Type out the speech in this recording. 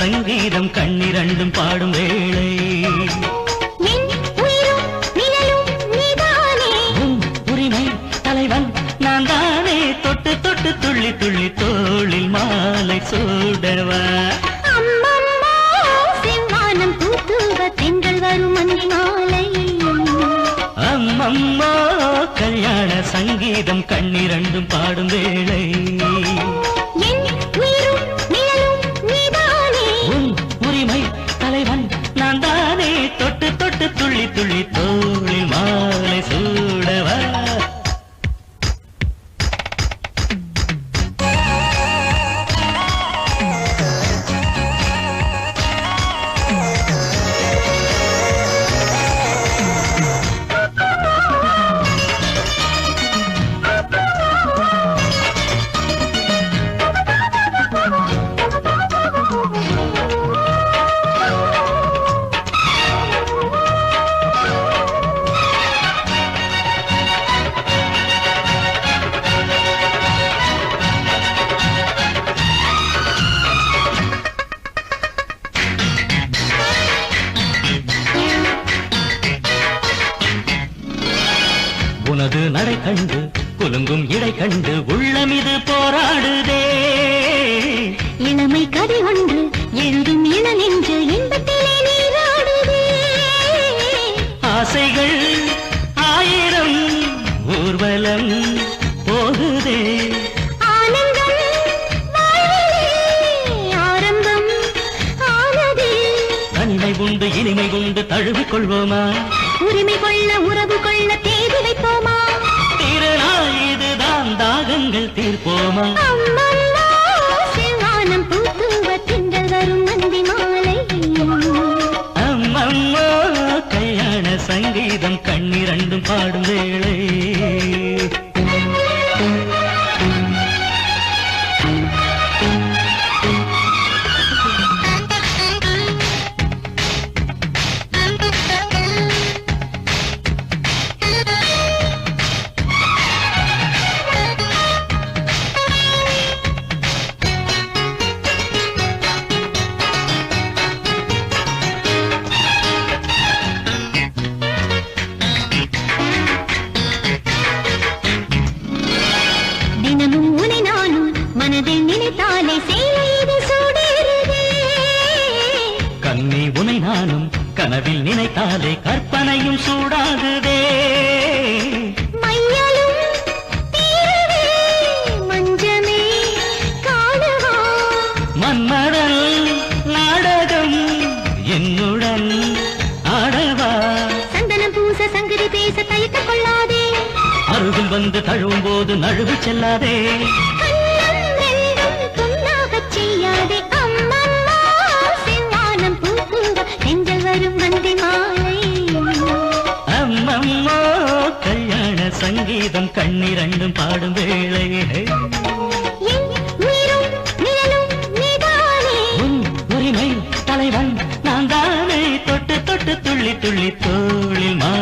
சங்கீதம் கண்ணிரண்டும் பாடும் வேளை. உரிமை தலைவன் நான் தானே. தொட்டு தொட்டு துள்ளி துள்ளி தோளில் மாலை சூடவா. செவ்வானம் பூத்துவ தென்றல் வரும் மஞ்சி மாலை அம்மம்மா கல்யாண சங்கீதம் கண்ணிரண்டும் பாடும் வேளை. துள்ளி உனது நடை கண்டு குலுங்கும் இடை கண்டு உள்ளமிது போராடுதே. இளமை கதை ஒன்று எழுதும் இளநெஞ்சு இன்பத்திலே நீராடுதே. ஆசைகள் ஆயிரம் ஊர்வலம் போகுதே. உண்டு இனிமை உண்டு தழுவிக் கொள்வோமா? உரிமை கொள்ள தாகங்கள் தீர்ப்போமா செவ்வானம் பூத்துவ திங்கள் வரும் நந்தி மாலை அம்மம்மா கல்யாண சங்கீதம் கண்ணிரண்டும் பாடும் வேளை. கண்ணி உனை நானும் கனவில் நினைத்தாலே கற்பனையும் சூடாகுதே. மன்மதன் நாடகம் என்னுடன் ஆடவா? சந்தனம் பூச சங்கதி பேச தயக்கம் கொள்ளாதே. அருகில் வந்து தழுவும் போது நழுவு செல்லாதே. செய்யாதே. கண்ணிரண்டும் பாடும் வேளை உன் உரிமை தலைவன் நான் தானே. தொட்டு தொட்டு துள்ளி துள்ளி தோழில் மா